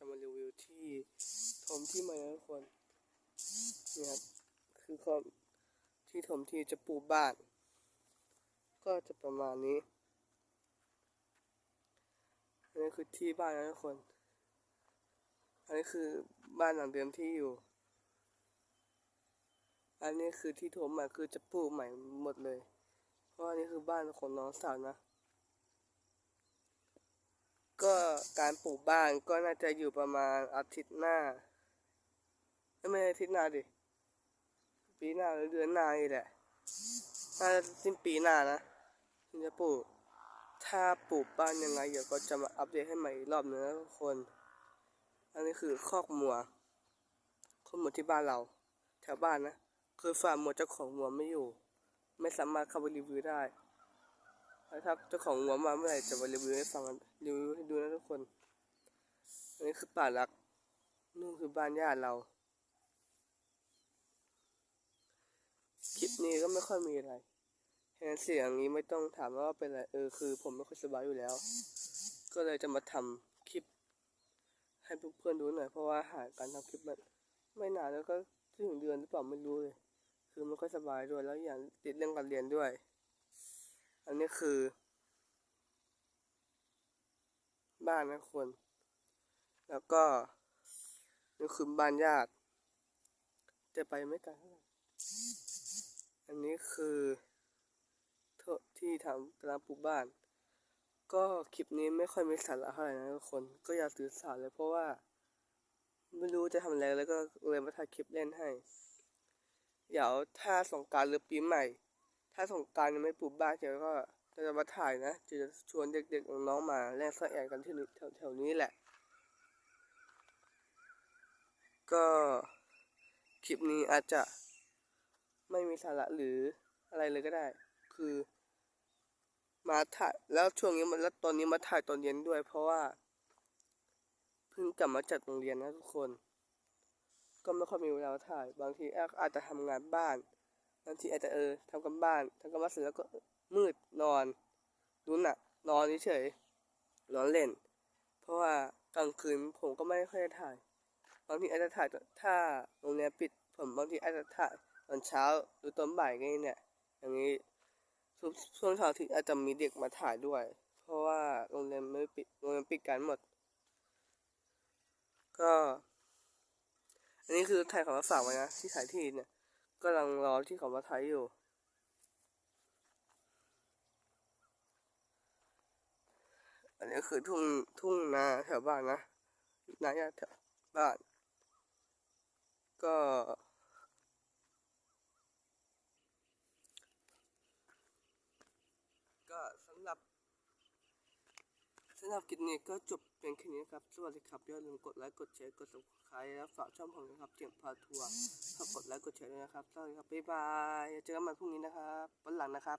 จะมารีวิวที่ถมที่ใหม่นะทุกคนนี่ครับคือความที่ถมที่จะปลูกบ้าน ก็จะประมาณนี้อันนี้คือที่บ้านนะทุกคน อันนี้คือบ้านหลังเดิมที่อยู่ อันนี้คือที่ถมใหม่คือจะปลูกใหม่หมดเลย เพราะอันนี้คือบ้านของน้องสาวนะ ก็การปลูกบ้านก็น่าจะอยู่ประมาณอาทิตย์หน้า ไม่ใช่อาทิตย์หน้าดิ ปีหน้าหรือเดือนหน้านี่แหละ น่าจะสิ้นปีหน้านะถึงจะปลูก ถ้าปลูกบ้านยังไงเดี๋ยวก็จะมาอัปเดตให้ใหม่อีกรอบหนึงนะทุกคน อันนี้คือคอกมัวคอกมัวที่บ้านเรา แถวบ้านนะ คือฟาร์มมัวเจ้าของมัวไม่อยู่ ไม่สามารถเข้าไปรีวิวได้ แล้วถ้าเจ้าของมัวมาเมื่อไหร่จะมารีวิวให้ฟังกันรีวิวให้ดูนะทุกคนอันนี้คือป่ารักนู่นคือบ้านญาติเราคลิปนี้ก็ไม่ค่อยมีอะไรเห็นเสียงนี้ไม่ต้องถามว่าเป็นอะไรเออคือผมไม่ค่อยสบายอยู่แล้ว ก็เลยจะมาทำคลิป ให้เพื่อนๆดูหน่อยเพราะว่าหาการทำคลิปมันไม่นานแล้วก็ถึงเดือนหรือเปล่าไม่รู้เลย คือไม่ค่อยสบายด้วยแล้วอย่างติดเรื่องการเรียนด้วย อันนี้คือ บ้านนะคน แล้วก็ นี่คือบ้านญาติ จะไปไม่ไกลเท่าไหร่อันนี้คือทษที่ทำกำลังปลูกบ้าน ก็คลิปนี้ไม่ค่อยมีสาระเท่าไหร่นะทุกคน ก็อย่าถือสารเลยเพราะว่า ไม่รู้จะทำอะไรแล้วก็เลยมาถ่ายคลิปเล่นให้ เดี๋ยวถ้าสงการหรือปีใหม่ ถ้าสงการยังไม่ปลูกบ้านเดี๋ยวก็จะมาถ่ายนะจะชวนเด็กๆน้องๆมาเล่นซ่อนแอบกันที่นี่แถวๆนี้แหละ ก็คลิปนี้อาจจะไม่มีสาระหรืออะไรเลยก็ได้ คือมาถ่ายแล้วช่วงนี้มันแล้วตอนนี้มาถ่ายตอนเย็นด้วย เพราะว่าเพิ่งกลับมาจากโรงเรียนนะทุกคน ก็ไม่ค่อยมีเวลามาถ่าย บางทีอาจจะทำงานบ้าน บางทีอาจจะเออทำกันบ้านทำกันบ้านเสร็จแล้วก็มืดนอนดูหนักนอนเฉยๆนอนเล่น เพราะว่ากลางคืนผมก็ไม่ค่อยได้ถ่ายบางทีอาจจะถ่ายถ้าโรงเรียนปิด ผมบางทีอาจจะถ่ายตอนเช้าหรือตอนบ่ายไงเนี่ยอย่างนี้ช่วงเช้าที่อาจจะมีเด็กมาถ่ายด้วย เพราะว่าโรงเรียนไม่ปิดโรงเรียนปิดกันหมด ก็ อันนี้คือถ่ายของมาฝากไว้นะที่ถ่ายที่เนี่ย กำลังรอที่เขามาถ่ายอยู่ อันนี้คือทุ่งทุ่งนาแถวบ้านนะนาแถวบ้าน ก็ก็สำหรับสำหรับคลิปนี้ก็จบเพียงแค่นี้ครับ สวัสดีครับอย่าลืมกดไลค์ กดแชร์ กด subscribe และฝากช่องผมนะครับเจียงพาทัวร์ ไลค์กดแชร์ด้วยนะครับสวัสดีครับบ๊ายบายเจอกันใหม่พรุ่งนี้นะครับวันหลังนะครับ